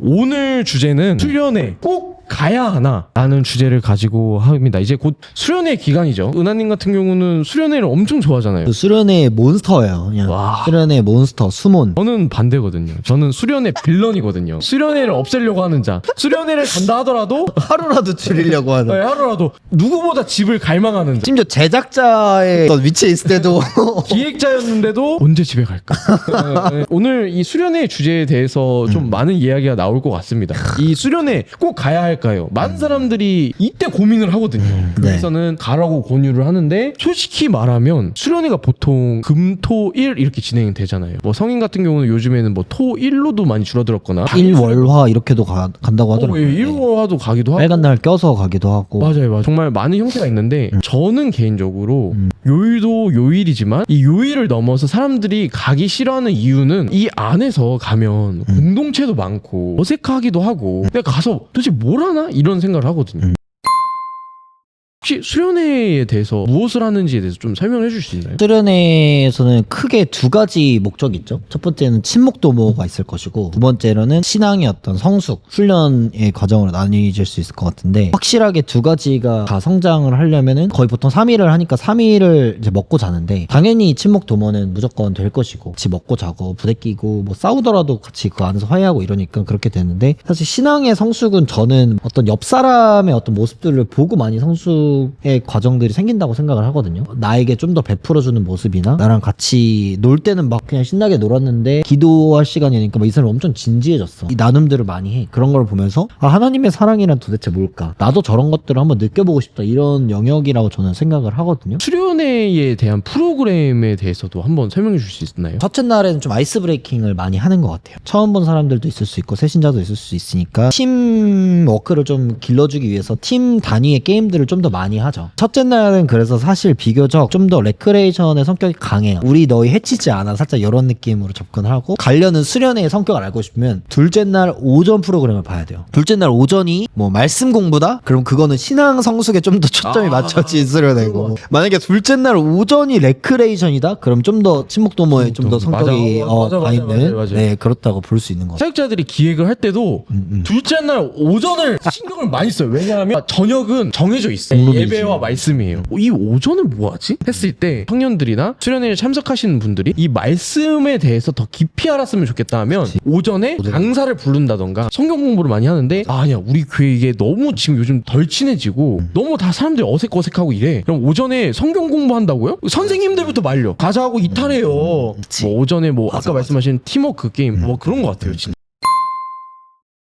오늘 주제는 수련회. 꼭 가야 하나 라는 주제를 가지고 합니다. 이제 곧 수련회 기간이죠. 은하님 같은 경우는 수련회를 엄청 좋아하잖아요. 그 수련의 몬스터예요. 그냥 와. 수련의 몬스터 수몬. 저는 반대거든요. 저는 수련회 빌런이거든요. 수련회를 없애려고 하는 자. 수련회를 간다 하더라도 하루라도 줄이려고 하는. 네, 하루라도 누구보다 집을 갈망하는 자. 심지어 제작자의 어떤 위치에 있을 때도 기획자였는데도 언제 집에 갈까? 네, 네. 오늘 이 수련회 주제에 대해서 좀 많은 이야기가 나올 것 같습니다. 이 수련회 꼭 가야 할 까요? 많은 사람들이 이때 고민을 하거든요. 그래서는 가라고 권유를 하는데 솔직히 말하면 수련회가 보통 금, 토, 일 이렇게 진행이 되잖아요. 뭐 성인 같은 경우는 요즘에는 뭐 토, 일로도 많이 줄어들었거나 일월화 이렇게도 가, 간다고 어, 하더라고요. 예, 일월화도 가기도 하고 빨간 날 껴서 가기도 하고. 맞아요, 맞아요. 정말 많은 형태가 있는데 저는 개인적으로 음. 요일도 요일이지만 이 요일을 넘어서 사람들이 가기 싫어하는 이유는 이 안에서 가면 음. 공동체도 많고 어색하기도 하고 내가 가서 도대체 뭘 하나 이런 생각을 하거든요. 음. 혹시 수련회에 대해서 무엇을 하는지에 대해서 좀 설명해 줄수 있나요? 수련회에서는 크게 두 가지 목적이 있죠. 첫 번째는 친목 도모가 있을 것이고 두 번째로는 신앙의 어떤 성숙, 훈련의 과정으로 나뉘어질 수 있을 것 같은데 확실하게 두 가지가 다 성장을 하려면은 거의 보통 3일을 하니까 3일을 이제 먹고 자는데 당연히 친목 도모는 무조건 될 것이고 같이 먹고 자고 부대끼고 뭐 싸우더라도 같이 그 안에서 화해하고 이러니까 그렇게 되는데 사실 신앙의 성숙은 저는 어떤 옆 사람의 어떤 모습들을 보고 많이 성숙 의 과정들이 생긴다고 생각을 하거든요. 나에게 좀 더 베풀어주는 모습이나 나랑 같이 놀 때는 막 그냥 신나게 놀았는데 기도할 시간이니까 막 이 사람이 엄청 진지해졌어. 이 나눔들을 많이 해. 그런 걸 보면서 아 하나님의 사랑이란 도대체 뭘까? 나도 저런 것들을 한번 느껴보고 싶다. 이런 영역이라고 저는 생각을 하거든요. 수련회에 대한 프로그램에 대해서도 한번 설명해 줄수 있나요? 첫째 날에는 좀 아이스 브레이킹을 많이 하는 것 같아요. 처음 본 사람들도 있을 수 있고 새신자도 있을 수 있으니까 팀 워크를 좀 길러주기 위해서 팀 단위의 게임들을 좀 더 많이 하죠. 첫째 날은 그래서 사실 비교적 좀 더 레크레이션의 성격이 강해요. 우리 너희 해치지 않아 살짝 이런 느낌으로 접근하고 가려는 수련회의 성격을 알고 싶으면 둘째 날 오전 프로그램을 봐야 돼요. 둘째 날 오전이 뭐 말씀 공부다? 그럼 그거는 신앙 성숙에 좀 더 초점이 아, 맞춰진 수련회고 만약에 둘째 날 오전이 레크레이션이다? 그럼 좀 더 친목 도모에 좀 더. 성격이 맞아, 어, 맞아, 가 맞아, 있는 맞아, 맞아. 네 그렇다고 볼 수 있는 거죠. 사역자들이 기획을 할 때도 음, 음. 둘째 날 오전을 신경을 많이 써요. 왜냐하면 저녁은 정해져 있어요. 공론이지. 예배와 말씀이에요. 이 오전을 뭐 하지? 했을 때 청년들이나 수련회에 참석하시는 분들이 이 말씀에 대해서 더 깊이 알았으면 좋겠다 하면 오전에. 강사를 부른다던가 성경 공부를 많이 하는데 아, 아니야 우리 교회 이게 너무 지금 요즘 덜 친해지고 너무 다 사람들이 어색어색하고 이래. 그럼 오전에 성경 공부한다고요? 선생님들부터 말려. 가자하고 이탈해요. 그치. 뭐 오전에 뭐 아까 말씀하신 팀워크 게임 뭐 그런 것 같아요. 진짜.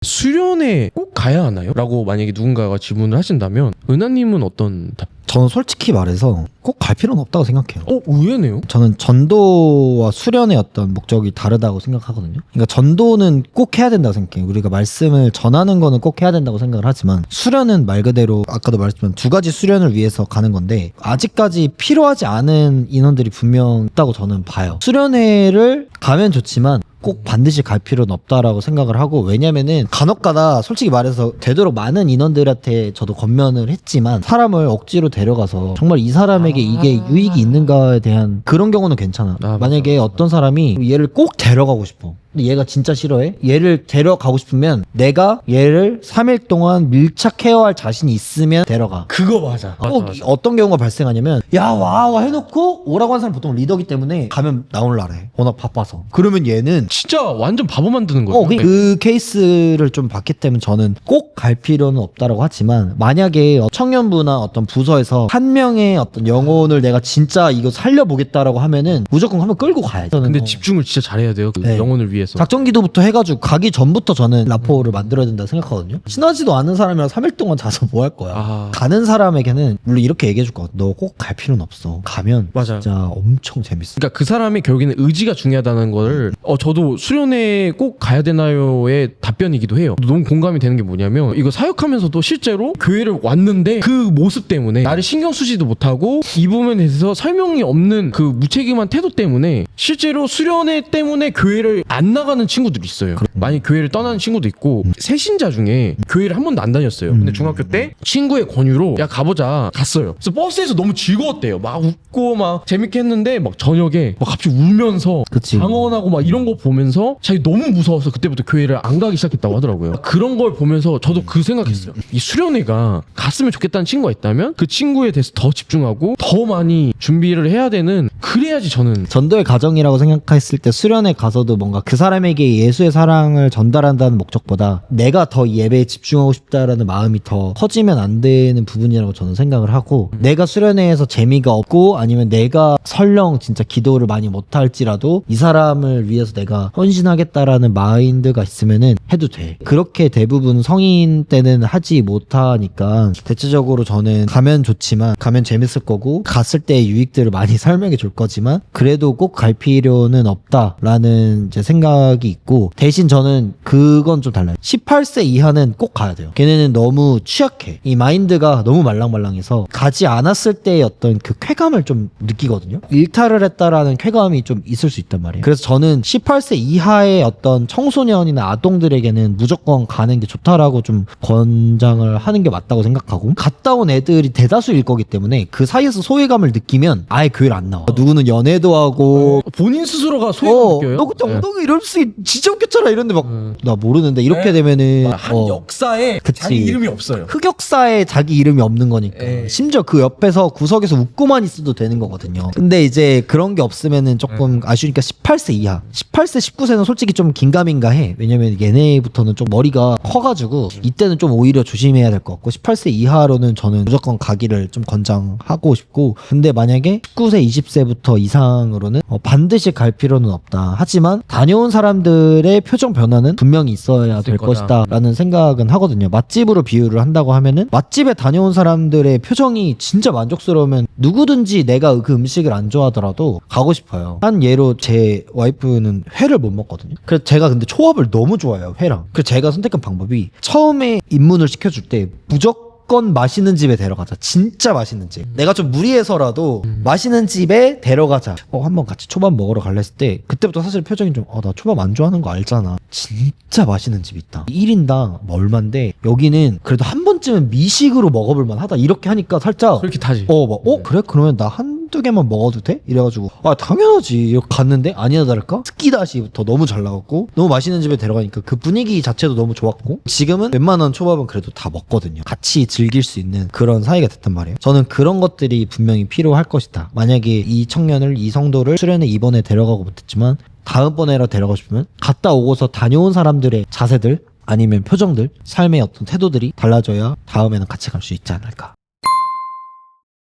수 련회 꼭 가야 하나요? 라고 만약에 누군가가 질문을 하신다면 은하님은 어떤 답? 저는 솔직히 말해서 꼭 갈 필요는 없다고 생각해요. 어 의외네요. 저는 전도와 수련의 어떤 목적이 다르다고 생각하거든요. 그러니까 전도는 꼭 해야 된다고 생각해요. 우리가 말씀을 전하는 거는 꼭 해야 된다고 생각을 하지만 수련은 말 그대로 아까도 말했지만 두 가지 수련을 위해서 가는 건데 아직까지 필요하지 않은 인원들이 분명 있다고 저는 봐요. 수련회를 가면 좋지만 꼭 반드시 갈 필요는 없다라고 생각을 하고 왜냐면은 간혹가다 솔직히 말해서 되도록 많은 인원들한테 저도 권면을 했지만 사람을 억지로 데려가서 정말 이 사람에게 이게 아. 유익이 있는가에 대한 그런 경우는 괜찮아. 아, 맞아, 만약에 어떤 사람이 얘를 꼭 데려가고 싶어. 근데 얘가 진짜 싫어해? 얘를 데려가고 싶으면 내가 얘를 3일 동안 밀착해야 할 자신이 있으면 데려가. 그거 맞아. 꼭 어떤 경우가 발생하냐면 야 와와 해놓고 오라고 한 사람 보통 리더기 때문에 가면 나올라 해 워낙 바빠서 그러면 얘는 진짜 완전 바보 만드는 거예요. 어, 그, 그 케이스를 좀 봤기 때문에 저는 꼭 갈 필요는 없다라고 하지만 만약에 어, 청년부나 어떤 부서에서 한 명의 어떤 영혼을 내가 진짜 이거 살려보겠다라고 하면은 무조건 한번 끌고 가야죠. 저는 근데 어, 집중을 진짜 잘해야 돼요. 그 네. 영혼을 위해 서. 작전 기도부터 해가지고 가기 전부터 저는 라포를 만들어야 된다 생각하거든요. 친하지도 않은 사람이랑 3일 동안 자서 뭐 할 거야. 아. 가는 사람에게는 물론 이렇게 얘기해 줄 것 같아. 너 꼭 갈 필요는 없어. 가면 맞아요. 진짜 엄청 재밌어. 그러니까 그 사람이 결국에는 의지가 중요하다는 거를 어 저도 수련회 꼭 가야 되나요의 답변이기도 해요. 너무 공감이 되는 게 뭐냐면 이거 사역하면서도 실제로 교회를 왔는데 그 모습 때문에 나를 신경 쓰지도 못하고 이 부분에 대해서 설명이 없는 그 무책임한 태도 때문에 실제로 수련회 때문에 교회를 안안 나가는 친구들이 있어요. 많이 교회를 떠나는 친구도 있고 세신자 중에 교회를 한 번도 안 다녔어요. 근데 중학교 때 친구의 권유로 야 가보자 갔어요. 그래서 버스에서 너무 즐거웠대요. 막 웃고 막 재밌게 했는데 막 저녁에 막 갑자기 울면서 그치. 방언하고 막 이런 거 보면서 자기 너무 무서워서 그때부터 교회를 안 가기 시작했다고 하더라고요. 그런 걸 보면서 저도 그 생각했어요. 이 수련회가 갔으면 좋겠다는 친구가 있다면 그 친구에 대해서 더 집중하고 더 많이 준비를 해야 되는 그래야지 저는 전도의 가정이라고 생각했을 때 수련회 가서도 뭔가 그 사람에게 예수의 사랑을 전달한다는 목적보다 내가 더 예배에 집중하고 싶다라는 마음이 더 커지면 안 되는 부분이라고 저는 생각을 하고 내가 수련회에서 재미가 없고 아니면 내가 설령 진짜 기도를 많이 못할지라도 이 사람을 위해서 내가 헌신하겠다라는 마인드가 있으면은 해도 돼. 그렇게 대부분 성인 때는 하지 못하니까 대체적으로 저는 가면 좋지만 가면 재밌을 거고 갔을 때 유익들을 많이 설명해 줄 거지만 그래도 꼭 갈 필요는 없다라는 이제 생각 이 있고 대신 저는 그건 좀 달라요. 18세 이하는 꼭 가야 돼요. 걔네는 너무 취약해. 이 마인드가 너무 말랑말랑해서 가지 않았을 때의 어떤 그 쾌감을 좀 느끼거든요. 일탈을 했다라는 쾌감이 좀 있을 수 있단 말이에요. 그래서 저는 18세 이하의 어떤 청소년이나 아동들에게는 무조건 가는 게 좋다라고 좀 권장을 하는 게 맞다고 생각하고 갔다 온 애들이 대다수일 거기 때문에 그 사이에서 소외감을 느끼면 아예 교회를 안 나와. 누구는 연애도 하고 본인 스스로가 소외감 어, 느껴요. 너 그때 네. 엉덩이 이럴 수 있- 진짜 웃겼잖아 이런데 막 음. 나 모르는데 이렇게 네. 되면은 한 어, 역사에 그치. 자기 이름이 없어요. 흑역사에 자기 이름이 없는 거니까 예. 심지어 그 옆에서 구석에서 웃고만 있어도 되는 거거든요 근데 이제 그런 게 없으면은 조금 아쉬우니까 18세 이하 18세 19세는 솔직히 좀 긴가민가 해 왜냐면 얘네부터는 좀 머리가 커가지고 이때는 좀 오히려 조심해야 될 것 같고 18세 이하로는 저는 무조건 가기를 좀 권장하고 싶고 근데 만약에 19세 20세부터 이상으로는 어, 반드시 갈 필요는 없다 하지만 다녀온 사람들의 표정 변화는 분명히 있어야 있을 될 거다. 것이다 라는 생각은 하거든요. 맛집으로 비유를 한다고 하면은 맛집에 다녀온 사람들의 표정이 진짜 만족스러우면 누구든지 내가 그 음식을 안 좋아하더라도 가고 싶어요. 한 예로 제 와이프는 회를 못 먹거든요. 그래서 제가 근데 초밥을 너무 좋아해요. 회랑. 그래서 제가 선택한 방법이 처음에 입문을 시켜줄 때 무조건 무조건 맛있는 집에 데려가자. 진짜 맛있는 집. 내가 좀 무리해서라도 맛있는 집에 데려가자. 어, 한번 같이 초밥 먹으러 갈라 했을 때 그때부터 사실 표정이 좀, 어, 나 초밥 안 좋아하는 거 알잖아. 진짜 맛있는 집 있다. 1인당 뭐 얼만데 여기는 그래도 한 번쯤은 미식으로 먹어볼 만하다. 이렇게 하니까 살짝 그렇게 타지. 어, 막, 어, 그래? 그러면 나한 두 개만 먹어도 돼? 이래가지고, 아, 당연하지. 이렇게 갔는데, 아니나 다를까? 스키다시부터 너무 잘 나왔고, 너무 맛있는 집에 데려가니까 그 분위기 자체도 너무 좋았고, 지금은 웬만한 초밥은 그래도 다 먹거든요. 같이 즐길 수 있는 그런 사이가 됐단 말이에요. 저는 그런 것들이 분명히 필요할 것이다. 만약에 이 청년을, 이 성도를 수련회 이번에 데려가고 못했지만, 다음번에라 데려가고 싶으면, 갔다 오고서 다녀온 사람들의 자세들, 아니면 표정들, 삶의 어떤 태도들이 달라져야 다음에는 같이 갈 수 있지 않을까.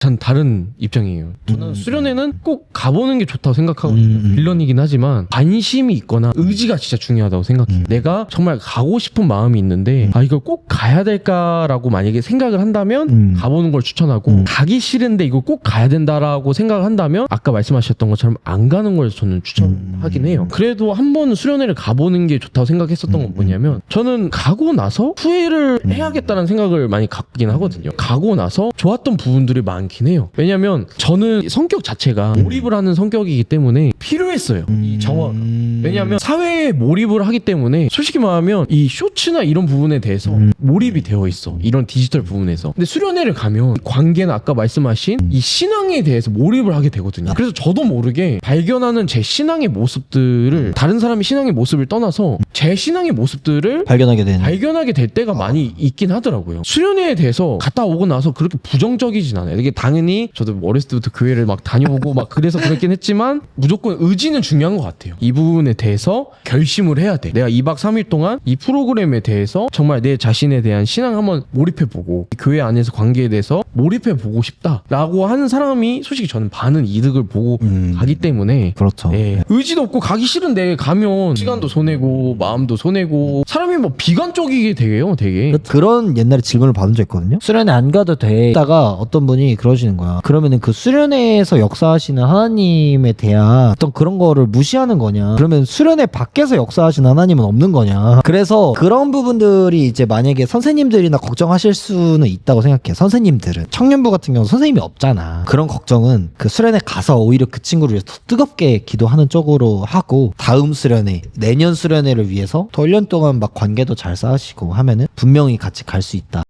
전 다른 입장이에요. 저는 음. 수련회는 꼭 가보는 게 좋다고 생각하거든요. 음, 음. 빌런이긴 하지만 관심이 있거나 의지가 진짜 중요하다고 생각해요. 음. 내가 정말 가고 싶은 마음이 있는데 아 이걸 꼭 가야 될까라고 만약에 생각을 한다면 음. 가보는 걸 추천하고 음. 가기 싫은데 이걸 꼭 가야 된다라고 생각을 한다면 아까 말씀하셨던 것처럼 안 가는 걸 저는 추천하긴 음. 해요. 그래도 한 번 수련회를 가보는 게 좋다고 생각했었던 건 음. 뭐냐면 저는 가고 나서 후회를 음. 해야겠다는 생각을 많이 갖긴 하거든요. 가고 나서 좋았던 부분들이 많긴 해요. 왜냐면 저는 성격 자체가 음. 몰입을 하는 성격이기 때문에 필요했어요. 이 정화가. 음. 왜냐하면 사회에 몰입을 하기 때문에 솔직히 말하면 이 쇼츠나 이런 부분에 대해서 음. 몰입이 되어 있어 이런 디지털 부분에서 근데 수련회를 가면 관계나 아까 말씀하신 음. 이 신앙에 대해서 몰입을 하게 되거든요 그래서 저도 모르게 발견하는 제 신앙의 모습들을 다른 사람이 신앙의 모습을 떠나서 제 신앙의 모습들을 발견하게 되는. 발견하게 될 때가 많이 있긴 하더라고요. 수련회에 대해서 갔다 오고 나서 그렇게 부정적이진 않아요. 이게 당연히 저도 어렸을 때부터 교회를 막 다녀오고 막 그래서 그랬긴 했지만 무조건 의지는 중요한 것 같아요. 이 부분에 대해서 결심을 해야 돼. 내가 2박 3일 동안 이 프로그램에 대해서 정말 내 자신에 대한 신앙 한번 몰입해보고 이 교회 안에서 관계에 대해서 몰입해보고 싶다라고 하는 사람이 솔직히 저는 많은 이득을 보고 음. 가기 때문에 그렇죠. 예. 의지도 없고 가기 싫은데 가면 시간도 손해고 마음도 손해고 사람이 뭐 비관적이게 돼요 되게 그- 그런 옛날에 질문을 받은 적 있거든요. 수련회 안 가도 돼. 다가 어떤 분이 그러 이루어지는 거야. 그러면은 그 수련회에서 역사하시는 하나님에 대한 어떤 그런 거를 무시하는 거냐? 그러면 수련회 밖에서 역사하시는 하나님은 없는 거냐? 그래서 그런 부분들이 이제 만약에 선생님들이나 걱정하실 수는 있다고 생각해. 선생님들은 청년부 같은 경우 선생님이 없잖아. 그런 걱정은 그 수련회 가서 오히려 그 친구를 위해서 더 뜨겁게 기도하는 쪽으로 하고 다음 수련회, 내년 수련회를 위해서 더 1년 동안 막 관계도 잘 쌓으시고 하면은 분명히 같이 갈 수 있다.